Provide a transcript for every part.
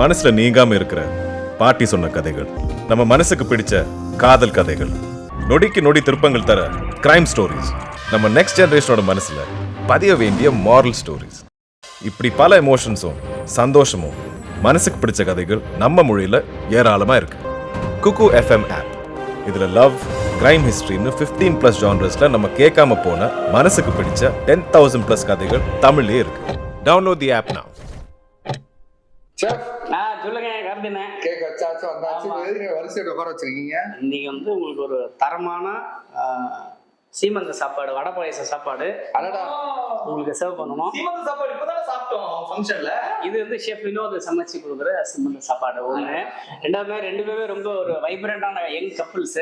மனசுல நீங்காம இருக்கிற பாட்டி சொன்ன கதைகள் நம்ம மனசுக்கு பிடிச்ச காதல் கதைகள் நொடிக்கு நொடி திருப்பங்கள் தர கிரைம் ஸ்டோரிஸ் நம்ம நெக்ஸ்ட் ஜெனரேஷனோட மனசுல பதிய வேண்டிய மாரல் ஸ்டோரிஸ் இப்படி பல எமோஷன்ஸும் சந்தோஷமும் மனசுக்கு பிடிச்ச கதைகள் நம்ம மொழியில ஏராளமா இருக்கு. குக்கு எஃப்எம் ஆப் இதுல லவ் கிரைம் ஹிஸ்டரின்னு 15 பிளஸ் ஜான்ரஸ்ல நம்ம கேட்காம போன மனசுக்கு பிடிச்ச டென் தௌசண்ட் பிளஸ் கதைகள் தமிழ்லயே இருக்கு. டவுன்லோட் தி ஆப் நான் சொல்லுங்க கருதுண்ணே கேக் வச்சாச்சு வந்தாச்சு வரிசையில் உட்கார வச்சிருக்கீங்க. இன்னைக்கு வந்து உங்களுக்கு ஒரு தரமான சீமந்த சாப்பாடு வடை பாயச சாப்பாடு. அடடா. உங்களுக்கு சர்வ் பண்ணணும். சீமந்த சாப்பாடு இப்பதானே சாப்பிட்டோம் ஃபங்க்ஷன்ல இது வந்து ஷெஃப் வினோத் சமைச்சு கொடுக்குற சீமந்த சாப்பாடு ஒன்று ரெண்டாவது ரெண்டு பேருமே ரொம்ப ஒரு வைப்ரண்டான யங் கப்புள்ஸ்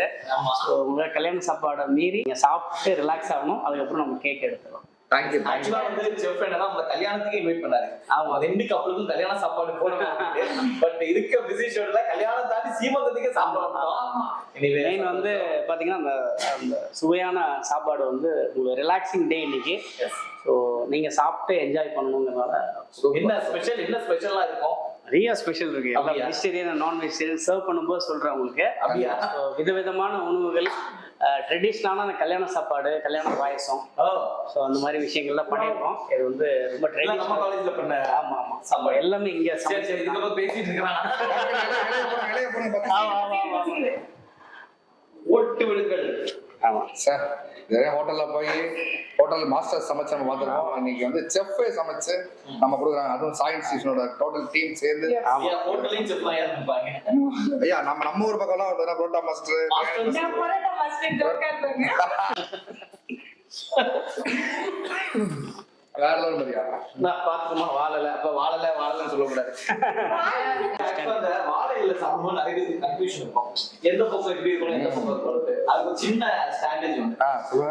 உங்க கல்யாண சாப்பாடை மீறி நீங்க சாப்பிட்டு ரிலாக்ஸ் ஆகணும். அதுக்கப்புறம் நம்ம கேக் எடுத்துக்கலாம். தேங்க்யூ ஆக்சுவலா வந்து செஃப் என்னன்னா நம்ம கல்யாணத்துக்கு இன்வைட் பண்ணாரு. ஆமா. ரெண்டு கப்பலுக்கும் கல்யாண சாப்பாடு போடணும் பட் இருக்க பிஸி ஷெட்யூல்ல கல்யாணம் தாண்டி சீமந்தத்துக்கே சாப்பிடணும் எனிவே மெயின் வந்து பாத்தீங்கன்னா அந்த அந்த சுவையான சாப்பாடு வந்து உங்களுக்கு ரிலாக்ஸிங் டே இன்னைக்கு. ஸோ நீங்க சாப்பிட்டு என்ஜாய் பண்ணணுங்கிறனால என்ன ஸ்பெஷல் என்ன ஸ்பெஷலா இருக்கும்? நிறைய ஸ்பெஷல் இருக்கு. எல்லாம் அப்படியா? வெஜிடேரியன் நான் வெஜிடேரியன் சர்வ் பண்ணும்போது சொல்றேன் உங்களுக்கு. விதவிதமான உணவுகள். ட்ரெடிஷ்னலான கல்யாண சாப்பாடு கல்யாண பாயசம். ஓ. ஸோ அந்த மாதிரி விஷயங்கள்லாம் பண்ணியிருக்கோம். இது வந்து ரொம்ப ட்ரெடிஷ்னல் காலேஜ்ல பண்ண ஆமா ஆமா. சாப்பாடு. எல்லாமே இங்க பேசிட்டு இருக்கிறான். ஓட்டு விடுங்கள் ஆமா. சார் நிறைய ஹோட்டல்ல போய் ஹோட்டல் மாஸ்டர் சமைச்சு நம்ம பார்த்துருக்கோம் இன்னைக்கு வந்து செஃப்பே சமைச்சு நம்ம கொடுக்குறாங்க அதுவும் சாய் இன்ஸ்டியூஷனோட டோட்டல் டீம் சேர்ந்து. ஐயா நம்ம நம்ம ஊர் பக்கம்லாம் ஒரு புரோட்டா மாஸ்டர் பரோட்டா மாஸ்டர் வேற லெவல் மரியா நான் பாத்துக்கமா வாழல. அப்ப வாழல வாழலன்னு சொல்லக்கூடாது. அந்த வாழையில சாப்பிடும்போது நிறைய பேருக்கு கன்ஃபியூஷன் இருக்கும். எந்த பக்கம் எப்படி இருக்கணும் எந்த பக்கம் இருக்கணும் அதுக்கு ஒரு சின்ன ஸ்ட்ராட்டஜி உண்டு.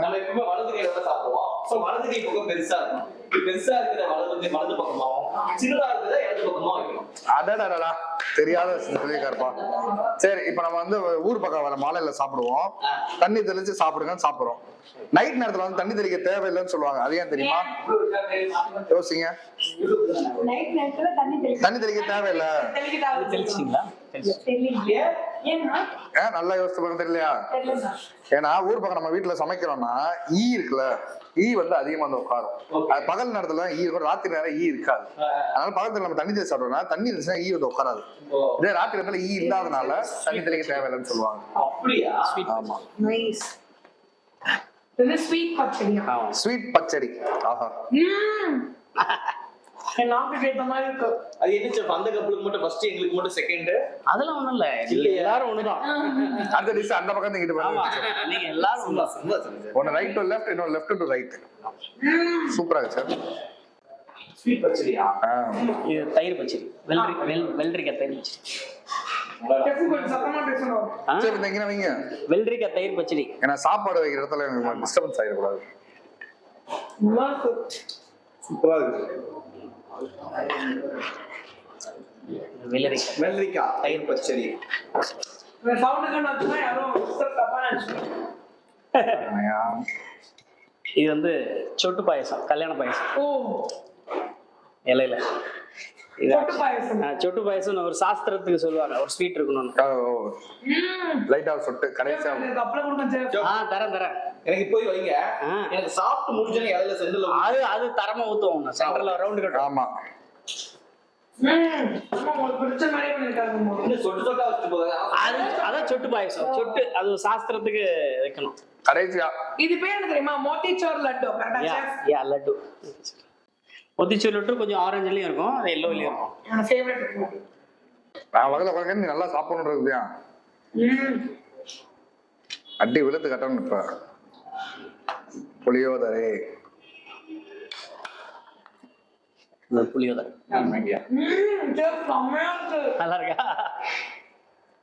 நம்ம எப்பவுமே வலது கையில தான் சாப்பிடுவோம். சோ வலது கை பக்கம் பெருசா இருக்கும் பெருசா இருக்கிற வலது கை வலது பக்கமாவும் சின்னதா இருக்கிறத இடது பக்கமா வைக்கணும். அடடடடா. தெரியாத சொல்லியிருக்காருப்பா சரி இப்போ நம்ம வந்து ஊர் பக்கம் வர மாலையில சாப்பிடுவோம். தண்ணி தெளிச்சு சாப்பிடுங்கன்னு சாப்பிடுறோம். நைட் நேரத்துல வந்து தண்ணி தெளிக்க தேவையில்லைன்னு சொல்லுவாங்க. அது ஏன் தெரியுமா? யோசிங்க. நைட் நேரத்துல தண்ணி தெளிக்க தேவையில்லை. நல்லா யோசிச்சு பாருங்க தெரியலையா? தெரியல ஏன்னா ஊர் பக்கம் நம்ம வீட்டுல சமைக்கிறோம்னா ஈ இருக்குல்ல. ஈ வந்து அதிகமா வந்து உட்காரும். அது பகல் நேரத்துல ஈ இருக்கும் ராத்திரி நேரம் ஈ இருக்காது. அதனால பகல் நம்ம தண்ணி தெளிச்சு சாப்பிட்டோம்னா தண்ணி இருந்துச்சுன்னா ஈ வந்து உட்காராது. இதே ராத்திரி நேரத்துல ஈ இல்லாதனால தண்ணி தெளிக்க தேவையில்லைன்னு சொல்லுவாங்க. ஆமா. ஸ்வீட் பச்சடியா? ஆமா. ஸ்வீட் பச்சடி. ஆஹா. நாக்குக்கு ஏத்த மாதிரி இருக்கு. அது என்ன அந்த கப்பலுக்கு மட்டும் ஃபர்ஸ்ட் எங்களுக்கு மட்டும் செகண்ட் அதெல்லாம் ஒண்ணும் இல்ல. இல்லையா? எல்லாரும் ஒண்ணுதான். அடுத்த டிஷ் அந்த பக்கம் பாருங்க நீங்க எல்லாரும் ஒண்ணுதான். ஒன்னு ரைட் டு லெஃப்ட் இன்னொரு லெஃப்ட் டு ரைட் சூப்பரா இருக்கு சார் ஸ்வீட் பச்சடியா? இது தயிர் பச்சடி. வெள்ளரி வெள் வெள்ளரிக்காய் தயிர் பச்சடி. வெள்ளரிக்காய் தயிர் பச்சடி. ஏன்னா சாப்பாடு வைக்கிற இடத்துல எனக்கு டிஸ்டர்பன்ஸ் ஆகிடக்கூடாது சூப்பரா இருக்கு. வெள்ளரிக்காய் வெள்ளரிக்காய் தயிர் பச்சடி. இது வந்து சொட்டு பாயசம் கல்யாண பாயசம். ஓ. இலையில. இது சொட்டு பாயசம். ஒரு சாஸ்திரத்துக்கு சொல்லுவாங்க. ஒரு ஸ்வீட் இருக்கணும்னு. ம். லைட்டா சொட்டு ஆ தரேன் தரேன். எனக்கு போய் வைங்க. எனக்கு சாப்பிட்டு முடிஞ்சோன்னு இடையில செந்தில் அது அது தரமா ஊத்துவோம் சென்டர்ல ரவுண்ட் கட்டும். ஆமா. சாஸ்திரத்துக்கு வைக்கணும். கடைசியா. இது பேர் என்ன தெரியுமா? மோட்டிச்சோர் லட்டு. கரெக்டா யா லட்டு. ஒத்திச்சூர் லட்டு கொஞ்சம் ஆரஞ்சுலயும் இருக்கும் அது எல்லோலயும் இருக்கும். ஃபேவரட் நான் வகல நல்லா சாப்பிடணுன்றதுயா ம். அடி விழுத்து கட்டணும் இப்ப. புளியோதரை. புளியோதரை. நல்லா இருக்கா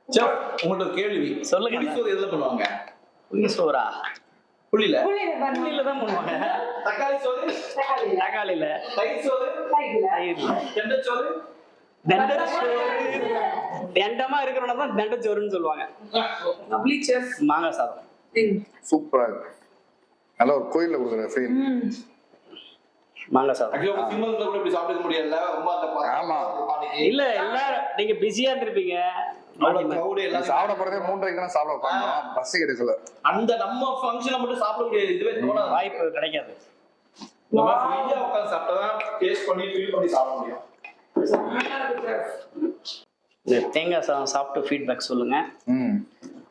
செஃப் உங்கள்ட்ட ஒரு கேள்வி. சொல்லுங்க. புளி சோறு எதுல பண்ணுவாங்க? புளி சோறா புளியில? புளியில பாருங்க. புளியில தான் பண்ணுவாங்க. தக்காளி சோறு? தக்காளி. தக்காளியில. தயிர் சோறு? தயிர்ல. தண்டமா இருக்கிறவன தான் தண்டச்சோறுன்னு சொல்லுவாங்க. மாங்காய் சாதம். சூப்பரா இருக்கு. நல்ல ஒரு கோயில்ல கொடுக்குற ஃபீல் ம். மாங்காய் சாதம் ஆமா. இல்ல எல்லாரும் நீங்க பிஸியா இருந்திருப்பீங்க. சாப்பிட போறதே மூன்றரைக்கு தான் சாப்பிட உட்காந்தோம் பஸ் கிடைக்கல அந்த நம்ம ஃபங்க்ஷனை மட்டும் சாப்பிட முடியாது. இதுவே வாய்ப்பு கிடைக்காது. நம்ம ஃப்ரீயா உட்கார்ந்து சாப்பிட்டா டேஸ்ட் பண்ணி ஃபீல் பண்ணி சாப்பிட முடியும். இந்த தேங்காய் சாதம் சாப்பிட்டு ஃபீட்பேக் சொல்லுங்க. ம்.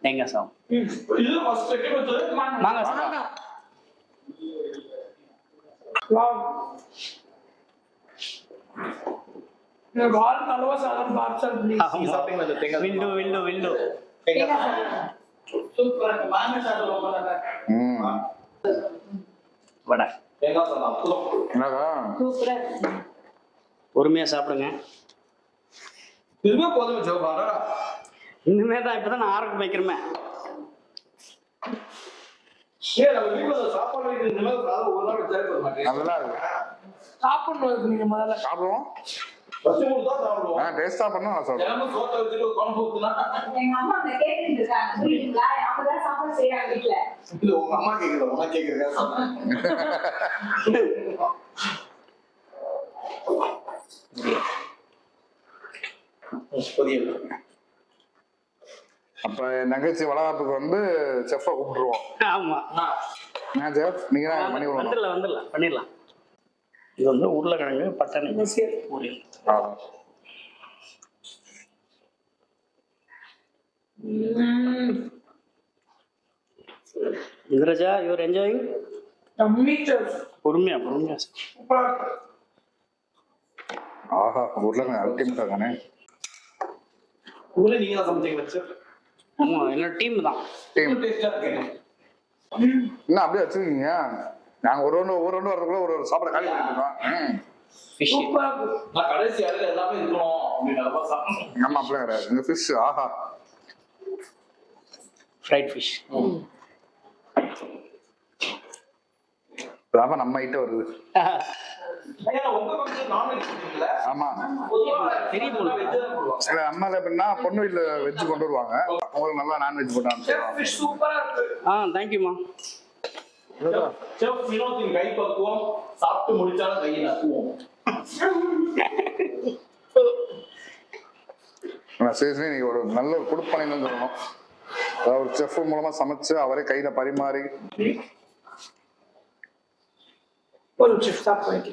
தேங்காய் சாதம். மாங்காய் சாதம் வால் கலவ சாதம் பார்சல் ப்ளீஸ் நீங்க சாப்பிட்டீங்களா இந்த தேங்காய் வில்லு வில்லு வில்லு சூப்பரா இருக்கு மாங்காய் சாதம் ரொம்ப நல்லா இருக்கு ம் வடை தேங்காய் சாதம் அற்புதம் என்னடா சூப்பரா இருக்கு பொறுமையா சாப்பிடுங்க. இதுவே போதும் இனிமே தான் இப்பதான் நான் ஆரோக்கியம் வைக்கிறமே ஏன் நம்ம வீட்டுல அந்த சாப்பாடு வைக்கிற இந்த மாதிரி சாதம் ஒரு நாள் வச்சாலே போதும் மாட்டேன் நல்லா சாப்பிடணும் நீங்க முதல்ல. சாப்பிடுவோம். டேஸ்டா பண்ணா நான் சொல்றேன் எங்க அம்மா கேட்டுட்டு இருக்காங்க. புரியுதுங்களா? அப்பதான் சாப்பாடு செய்யறாங்க வீட்டுல. இது உங்க அம்மா கேக்குது உனக்கு கேக்குறேன் பொரியல். அப்ப என் தங்கச்சி வளகாப்புக்கு வந்து செஃப்பை கூப்பிட்டுருவோம். ஆமா. ஏன் செஃப்? நீங்க தான் பண்ணி கொடுக்கணும் வந்துடலாம் வந்துடலாம். பண்ணிடலாம். இது வந்து உருளைக்கிழங்கு பட்டாணி. பொரியல். Indraja you're enjoying sir. பொறுமையா பொறுமையா ஆஹா உருளைங்க அல்டிமேட்டா தானே? உங்களே நீங்க தான் சமைச்சீங்க வச்சு ஆமா என்னோட டீம் தான். டீம் என்ன அப்படியே வச்சிருக்கீங்க? நாங்க ஒரு ரவுண்டு ஒரு வரதுக்குள்ள ஒரு ஒரு சாப்பாடு காலி பண்ணிட்டு இருக்கோம். ஃபிஷ் நான் கடைசி அறையில எல்லாமே இருக்கணும் அப்படின்னு நல்லா சாப்பிடணும் நம்ம அப்படியே கிடையாது. இந்த ஃபிஷ் ஆஹா. ஃப்ரைட் ஃபிஷ் ஆமா நம்ம கிட்ட வருது. சில அம்மா எப்படின்னா பொண்ணு வீட்டுல வெஜ் கொண்டு வருவாங்க. நல்லா நான்வெஜ் போட்டாங்க செஃப் ஃபிஷ் சூப்பரா இருக்கு. ஆ தேங்க்யூம்மா செஃப் வினோத்தின் கை பக்குவம் சாப்பிட்டு முடிச்சாலும் கையை நக்குவோம் நான் சீரியஸ்லி நீங்க ஒரு நல்ல குடுப்பனைன்னு சொல்லணும். அதாவது ஒரு செஃப் மூலமா சமைச்சு அவரே கையில பரிமாறி. ஒரு செஃப் சாப்பிட்டு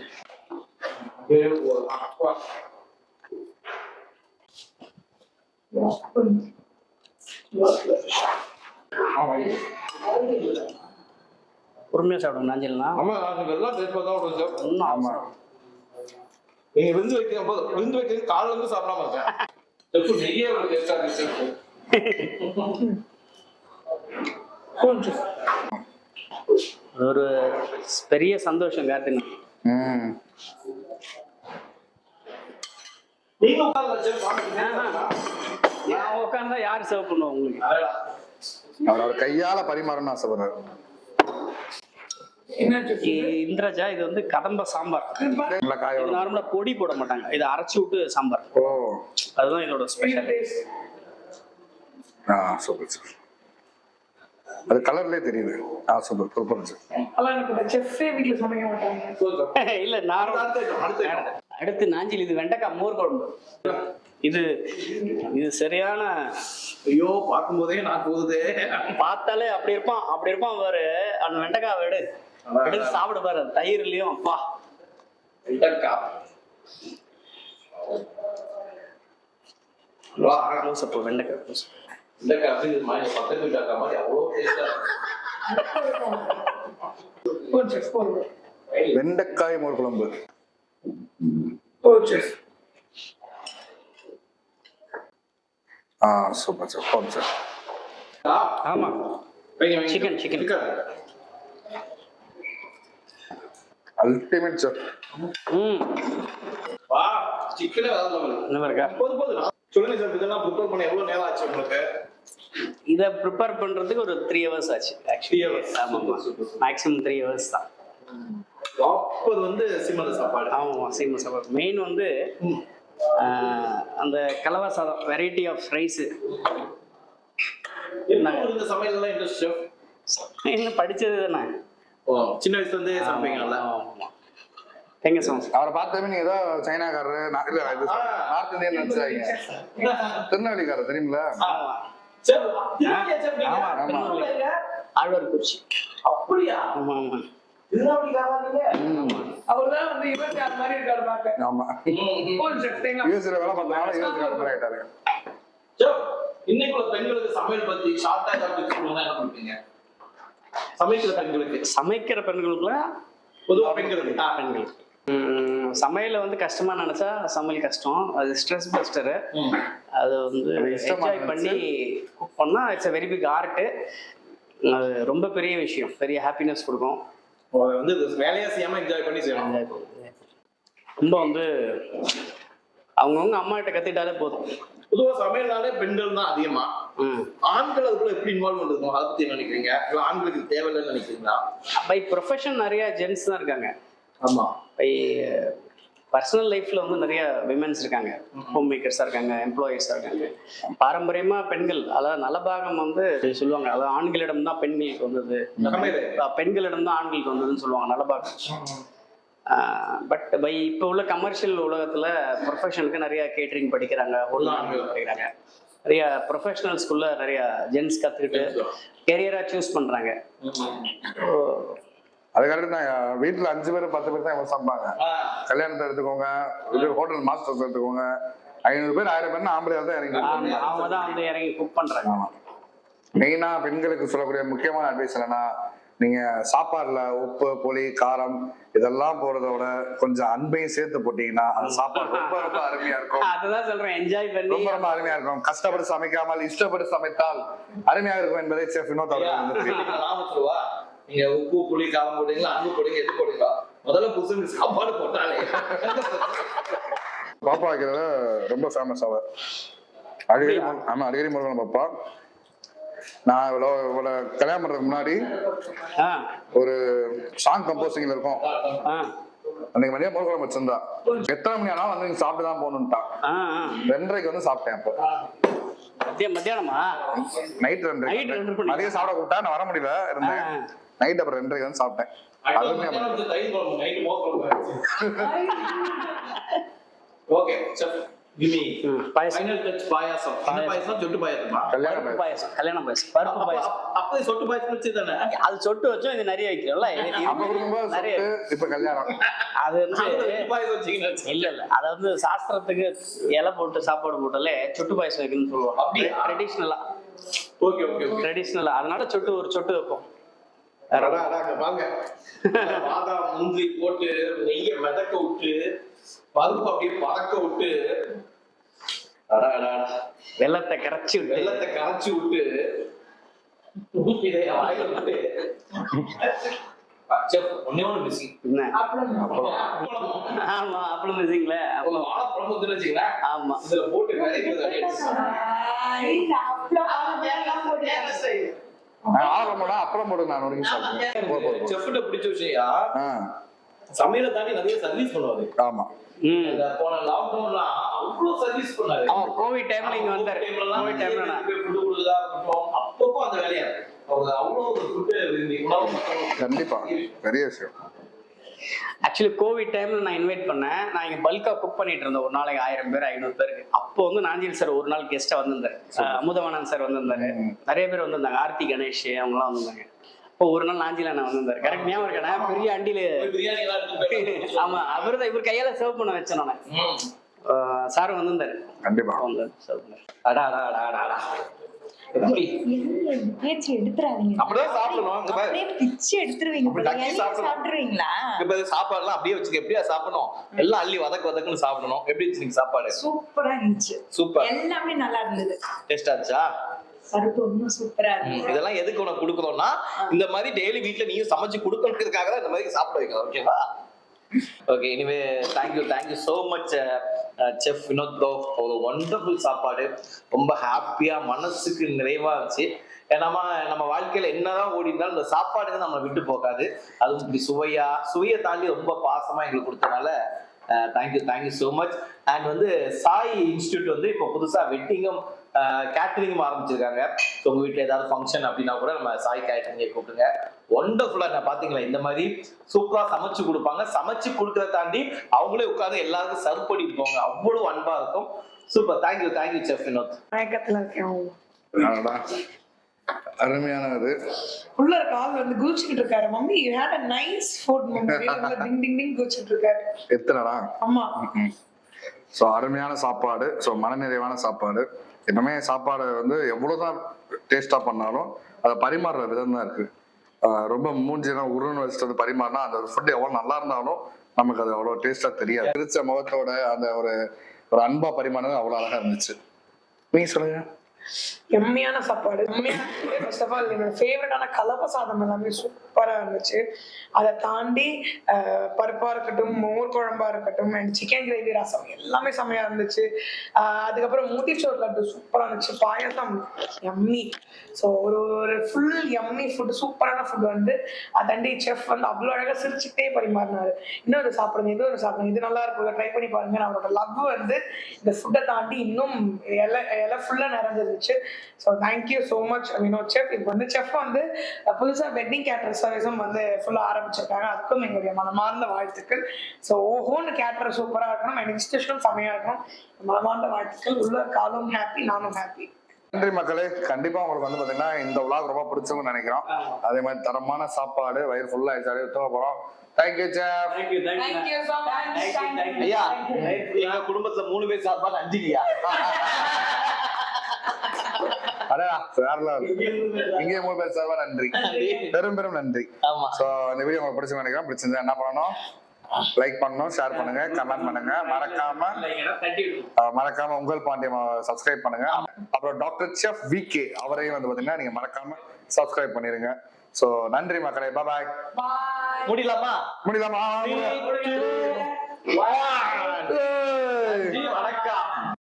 வைக்கிறேன் பொறுமையா சாப்பிடுங்க நாஞ்சல்னா. ஆமா நாங்க எல்லாம் டேஸ்ட் ஒரு செஃப் ஒன்றும் ஆமா. நீங்க விருந்து வைக்கும் போது விருந்து வைக்கிறது காலைல இருந்து சாப்பிடாம இருக்கேன். செஃப் நெய்யே ஒரு டேஸ்டா கொஞ்சம் ஒரு பெரிய சந்தோஷம் கார்த்தினா ம். நீங்க உட்கார்ந்து நான் உட்காந்தா யார் சர்வ் பண்ணுவோம் உங்களுக்கு? அவர் அவர் கையால பரிமாறணும்னு ஆசைப்படுறாரு. இந்திரஜா இது வந்து கதம்ப சாம்பார். நார்மலா பொடி போட மாட்டாங்க. இதை அரைச்சு விட்டு சாம்பார். ஓ. அதுதான் இதோட ஸ்பெஷல் சூப்பர் சார் அது கலர்லயே தெரியுது. ஆ சூப்பர் இல்ல நார்மல் அடுத்த நாஞ்சில் இது வெண்டைக்காய் மோர் குழம்பு. இது இது சரியான ஐயோ பார்க்கும்போதே நான் போகுதே பார்த்தாலே அப்படி இருப்பான் அப்படி இருப்பான் பாரு. அந்த வெண்டைக்காய் எடு. எடுத்து சாப்பிடு பாரு அந்த தயிர்லயும் அப்பா. வெண்டைக்கா. வா, க்ளோஸ் அப்போ வெண்டைக்காய் up. வெண்டைக்கா அப்படிங்கிறது மாதிரி பக்கத்து வீட்டாக்கா மாதிரி அவ்வளோ டேஸ்டா வெண்டைக்காய் மோர் குழம்பு. செஃப் ஆ சூப்பர் சார் போதும் சார். ஆமா. Chicken, chicken. அல்டிமேட் சார் ம். வா சிக்கனே. இந்த இருக்கா? போதும் போதும். சொல்லுங்க சார் இதெல்லாம் ப்ரிப்பேர் பண்ண எவ்வளவு நேரம் ஆச்சு உங்களுக்கு? இதை ப்ரிப்பேர் பண்றதுக்கு ஒரு த்ரீ ஹவர்ஸ் ஆச்சு ஆக்சுவலி. ஆமாம் மேக்ஸிமம் த்ரீ ஹவர்ஸ் தான். நாற்பது வந்து சிம்மந்த சாப்பாடு. ஆமாம் சீம சாப்பாடு. மெயின் வந்து அந்த கலவா சாதம் வெரைட்டி ஆஃப் ரைஸு இந்த சமையல் இன்ட்ரெஸ்ட் என்ன படிச்சது தானே. ஓ சின்ன வயசுல இருந்தே சமைப்பீங்கல்ல? ஆமாம் தேங்க்யூ ஸோ மச் அவரை பார்த்தவே நீங்க ஏதோ சைனாக்காரரு இல்ல இது நார்த் இந்தியன் நினைச்சாங்க திருநெல்வேலிக்காரர் தெரியுங்களா? ஆமா? ஆழ்வார் குறிச்சி அப்படியா? ஆமா ஆமா? அவர்தான் வந்து இருபத்தி ஆறு மாதிரி இருக்காரு பார்க்க. ஆமா. யூஎஸ்ல வேலை பார்த்தனால யூஎஸ்காரர் மாதிரி ஆயிட்டாரு செஃப், இன்னைக்கு உள்ள பெண்களுக்கு சமையல் பத்தி ஷார்ட்டா டாபிக் சொல்லுங்க என்ன பண்ணுவீங்க சமைக்கிற பெண்களுக்கு. சமைக்கிற பெண்களுக்குலாம் பொதுவா பெண்களுக்கு. ஆ, பெண்கள் உம், சமையலை வந்து கஷ்டமா நினைச்சா சமையல் கஷ்டம். அது ஸ்ட்ரெஸ் பஸ்டரு. அது வந்து என்ஜாய் பண்ணி குக் பண்ணா it's a very big art அது ரொம்ப பெரிய விஷயம். பெரிய ஹாப்பினஸ் கொடுக்கும். வந்து வேலையா செய்யாம என்ஜாய் பண்ணி பண்ணுறது. ரொம்ப வந்து அவங்கவுங்க அம்மா கிட்ட கத்துக்கிட்டாலே போதும். பொதுவா சமையல்னாலே பெண்கள் தான் அதிகமா. ஆண்கள் அதுக்குள்ள எப்படி இன்வால்வ் இருக்கும் அதை பத்தி நினைக்கிறீங்க? ஆண்களுக்கு தேவையில்லைன்னு நினைக்கிறீங்களா? பை ப்ரொஃபஷன் நிறைய ஜென்ஸ் தான் இருக்காங்க. ஆமா. பை பர்சனல் லைஃப்ல வந்து நிறைய விமென்ஸ் இருக்காங்க. ஹோம் மேக்கர்ஸாக இருக்காங்க எம்ப்ளாயீஸாக இருக்காங்க. பாரம்பரியமா பெண்கள் அதாவது நலபாகம் வந்து சொல்லுவாங்க. அதாவது ஆண்களிடம் தான் பெண்களுக்கு வந்தது. பெண்களிடம் தான் ஆண்களுக்கு வந்ததுன்னு சொல்லுவாங்க நலபாகம் பட் பை இப்போ உள்ள கமர்ஷியல் உலகத்துல ப்ரொஃபஷனுக்கு நிறைய கேட்டரிங் படிக்கிறாங்க ஹோட்டல். படிக்கிறாங்க. நிறைய ப்ரொஃபஷனல்ஸ்குள்ள நிறைய ஜென்ஸ் கத்துக்கிட்டு கெரியரா சூஸ் பண்றாங்க. So, அது கரெக்ட் தான். வீட்டுல அஞ்சு பேர் பத்து பேர் தான் இவங்க சமைப்பாங்க. கல்யாணத்தை எடுத்துக்கோங்க. இது ஹோட்டல் மாஸ்டர்ஸ் எடுத்துக்கோங்க. ஐநூறு பேர் ஆயிரம் பேர் ஆம்பளையா தான் இறங்கி ஆமா, அவங்க தான் வந்து இறங்கி குக் பண்றாங்க. மெயினா பெண்களுக்கு சொல்லக்கூடிய முக்கியமான அட்வைஸ் என்னன்னா நீங்க சாப்பாடுல உப்பு புளி காரம் இதெல்லாம் போடுறத விட கொஞ்சம் அன்பையும் சேர்த்து போட்டீங்கன்னா அந்த சாப்பாடு ரொம்ப ரொம்ப அருமையா இருக்கும். அதுதான் சொல்றேன் என்ஜாய் பண்ணி ரொம்ப ரொம்ப அருமையா இருக்கும். கஷ்டப்பட்டு சமைக்காமல் இஷ்டப்பட்டு சமைத்தால் அருமையாக இருக்கும் என்பதை செஃப் வினோத் அவர்கள் நீங்க உப்பு புளி காரம் போடுறீங்களா? அன்பு போடுங்க எது போடுறீங்களா முதல்ல புதுசு சாப்பாடு போட்டாலே. பாப்பா வைக்கிறத ரொம்ப ஃபேமஸ் அவ. அடிக்கடி ஆமா அடிக்கடி முருகன் பாப்பா. நான் இவ்வளோ இவ்வளோ கல்யாணம் பண்றதுக்கு முன்னாடி ஒரு சாங் கம்போசிங்ல இருக்கும். அன்னைக்கு மதியம் முருகன் வச்சிருந்தா. எத்தனை மணி ஆனாலும் வந்து சாப்பிட்டு தான் போகணுன்ட்டான். ரெண்டரைக்கு வந்து சாப்பிட்டேன் அப்போ. மத்திய மத்தியானமா? நைட் மணி. மதியம் சாப்பிட கூப்பிட்டா நான் வர முடியல இருந்தேன். நைட் அப்புறம் ரெண்டரைக்கு வந்து சாப்பிட்டேன் ஓகே சொட்டு பாயாசமா? கல்யாண பருப்பு பாயசம். பாயசம். கல்யாண பாயசம். பருப்பு அப்ப- பாயசம். அப்ப- அப்ப சொட்டு பாயாசம் வச்சு தானே? அது சொட்டு வச்சோம் இது நிறைய வைக்கிறோம்ல. நிறைய இப்ப கல்யாணம். அது வந்து இல்ல இல்ல. அத வந்து சாஸ்திரத்துக்கு இலை போட்டு சாப்பாடு போட்டாலே சொட்டு பாயசம் வைக்கணும்னு சொல்லுவாங்க. அப்படியா? ட்ரெடிஷ்னலா ஓகே ஓகே ட்ரெடிஷ்னலா அதனால சொட்டு ஒரு சொட்டு வைப்போம். வாங்க பாதாம் முந்திரி போட்டு நெய்ய மிதக்க விட்டு பருப்பு அப்படியே பறக்க விட்டு. வெள்ளத்தை கரைச்சி விட்டு. வெள்ளத்தை கரைச்சு விட்டு செஃப் ஒண்ணே மிஸ்ஸிங் ஆமா அப்பளம் மிசிங்களே உங்க வாழைப்பழம் வந்து வச்சுங்களேன் ஆமா. இதுல போட்டு போனா அப்புறம் போடு நான் போ, போ. செஃப்ட பிடிச்ச விஷயம் சமையலை தாண்டி நிறைய சர்வீஸ் பண்ணுவாரு. ஆமா. போன லாக்டவுன்லாம் அவ்வளவு சர்வீஸ் பண்ணாரு. அவன் கோவிட் டைம்ல இங்க வந்தாரு. கோவிட் டைம்ல நான் ஃபுட்டு கொடுக்குறதா இருக்கட்டும் அப்பப்போ அந்த வேலையா இருக்கு அவங்க அவ்வளவு ஒரு உணவு மக்கள் கண்டிப்பா பெரிய விஷயம். ஆக்சுவலி கோவிட் டைம்ல நான் இன்வைட் பண்ணேன். நான் இங்க பல்கா குக் பண்ணிட்டு இருந்தேன். ஒரு நாளைக்கு ஆயிரம் பேர் ஐநூறு பேருக்கு. அப்போ வந்து நாஞ்சில் சார் ஒரு நாள் கெஸ்டா வந்திருந்தாரு. அமுதவாணன் சார் வந்திருந்தாரு. நிறைய பேர் வந்திருந்தாங்க. ஆர்த்தி கணேஷ் அவங்கலாம் வந்திருந்தாங்க. இப்போ ஒரு நாள் நாஞ்சில நான் வந்திருந்தாரு. கரெக்ட் ஞாபகம் இருக்கா பெரிய அண்டியில எல்லாம் ஆமா. அவர் தான் இவர் கையால சர்வ் பண்ண வச்சேன் நான். சார் வந்திருந்தாரு. கண்டிப்பா. சர்வ் அடா அடா அடா அடா. பேச்சு எடுத்துறாதீங்க. அப்படிதான் சாப்பிடணும். அப்படியே பிச்சு எடுத்துருவீங்க. சாப்பிட்டுருவீங்களா? இப்ப சாப்பாடுலாம் அப்படியே வச்சுக்க. எப்படியா சாப்பிடணும்? எல்லாம் அள்ளி வதக்கு வதக்குன்னு சாப்பிடணும். எப்படி இருந்துச்சு சாப்பாடு? சூப்பரா இருந்துச்சு. சூப்பர். எல்லாமே நல்லா இருந்தது. டேஸ்ட் இருந்தது. இதெல்லாம் எதுக்கு உனக்கு கொடுக்கணும்னா இந்த மாதிரி டெய்லி வீட்ல நீயும் சமைச்சு கொடுக்கறதுக்காக தான் இந்த மாதிரி சாப்பிட வைக்கணும் ஓகேவா ஓகே இனிமே thank you thank you so much chef Vinoth bro ஒரு ஒண்டர்ஃபுல் சாப்பாடு. ரொம்ப ஹாப்பியாக மனசுக்கு நிறைவாக இருந்துச்சு. ஏன்னா நம்ம வாழ்க்கையில் என்னதான் ஓடி இருந்தாலும் இந்த சாப்பாடுங்க நம்மளை விட்டு போகாது. அதுவும் இப்படி சுவையா சுவையை தாண்டி ரொம்ப பாசமாக எங்களுக்கு கொடுத்தனால thank you thank you so much and வந்து சாய் இன்ஸ்டியூட் வந்து இப்போ புதுசாக வெட்டிங்கும் கேட்டரிங்கும் ஆரம்பிச்சிருக்காங்க. ஸோ உங்க வீட்டில் ஏதாவது ஃபங்க்ஷன் அப்படின்னா கூட நம்ம சாய் கேட்டரிங்கை கூப்பிடுங்க. ஒண்டர்ஃபுல்லா நான் பாத்தீங்களா? இந்த மாதிரி சூப்பரா சமைச்சு கொடுப்பாங்க. சமைச்சு கொடுக்கறத தாண்டி அவங்களே உட்கார்ந்து எல்லாருக்கும் சர்வ் பண்ணிட்டு போவாங்க அவ்வளவு அன்பா இருக்கும். Super thank you thank you chef Vinod மயக்கத்துல இருக்கேன். அருமையானது. உள்ள இருக்க ஆள் வந்து குதிச்சுக்கிட்டு இருக்காரு. Mummy you had a nice food mummy. Ding ding ding குதிச்சுட்டு இருக்காரு. எத்தனடா? ஆமா ஸோ அருமையான சாப்பாடு. ஸோ மனநிறைவான சாப்பாடு. இன்னுமே சாப்பாடு வந்து எவ்வளவுதான் டேஸ்டா பண்ணாலும் அதை பரிமாறுற விதம் தான் இருக்கு. ரொம்ப மூஞ்சிலாம் உருன்னு வச்சுட்டு வந்து பரிமாறினா அந்த ஃபுட் எவ்வளவு நல்லா இருந்தாலும் நமக்கு அது அவ்வளவு டேஸ்டா தெரியாது. திருச்ச முகத்தோட அந்த ஒரு ஒரு அன்பா பரிமாணம் அவ்வளவு அழகா இருந்துச்சு. நீங்க சொல்லுங்க. எம்மையான சாப்பாடு. ஃபர்ஸ்ட் ஆஃப் ஆல் என்னோட ஃபேவரட்டான கலவை சாதம் எல்லாமே சூப்பரா. சூப்பராக இருந்துச்சு. அதை தாண்டி பருப்பாக இருக்கட்டும் மோர் குழம்பா இருக்கட்டும் அண்ட் சிக்கன் கிரேவி ரசம் எல்லாமே செம்மையா இருந்துச்சு. அதுக்கப்புறம் மூத்திச்சோர் லட்டு சூப்பராக இருந்துச்சு. பாயசம் எம்மி ஸோ ஒரு ஒரு ஃபுல் எம்மி ஃபுட் சூப்பரான ஃபுட் வந்து அதை தாண்டி செஃப் வந்து அவ்வளோ அழகாக சிரிச்சுக்கிட்டே பரிமாறினாரு. இன்னொரு சாப்பிடுங்க இது ஒரு சாப்பிடுங்க இது நல்லா இருக்கும் ட்ரை பண்ணி பாருங்க. அவரோட லவ் வந்து இந்த ஃபுட்டை தாண்டி இன்னும் இலை இலை ஃபுல்லாக நிறைஞ்சிருந்துச்சு. So thank you so much Vino chef இப்போ வந்து செஃப் வந்து புதுசாக வெட்டிங் கேட்ரஸ் சர்வீஸும் வந்து ஃபுல்லாக ஆரம்பிச்சிருக்காங்க. அதுக்கும் எங்களுடைய மனமார்ந்த வாழ்த்துக்கள். ஸோ ஓஹோன்னு கேட்டர் சூப்பராக இருக்கணும். அண்ட் இன்ஸ்டியூஷனும் செமையாக இருக்கணும். மனமார்ந்த வாழ்த்துக்கள். உள்ள காலும் ஹாப்பி நானும் ஹாப்பி நன்றி மக்களே. கண்டிப்பா உங்களுக்கு வந்து பாத்தீங்கன்னா இந்த விழாக் ரொம்ப பிடிச்சவங்க நினைக்கிறோம். அதே மாதிரி தரமான சாப்பாடு வயிறு ஃபுல்லா ஆயிடுச்சு தூங்க போறோம். Thank you you. ஐயா எங்க குடும்பத்துல மூணு பேர் வேற level. இங்கே மூணு பேர் சார்பா நன்றி. பெரும் பெரும் நன்றி. ஆமா. சோ இந்த வீடியோ உங்களுக்கு பிடிச்ச நினைக்கிறேன். பிடிச்சிருந்தா என்ன பண்ணணும்? லைக் பண்ணணும் ஷேர் பண்ணுங்க கமெண்ட் பண்ணுங்க. மறக்காம மறக்காம உங்கள் பாண்டியம் சப்ஸ்கிரைப் பண்ணுங்க. அப்புறம் டாக்டர் செஃப் வி கே அவரையும் வந்து பாத்தீங்கன்னா நீங்க மறக்காம சப்ஸ்கிரைப் பண்ணிருங்க. சோ நன்றி மக்களே. பாய் Bye. முடியலாமா? முடியலாமா.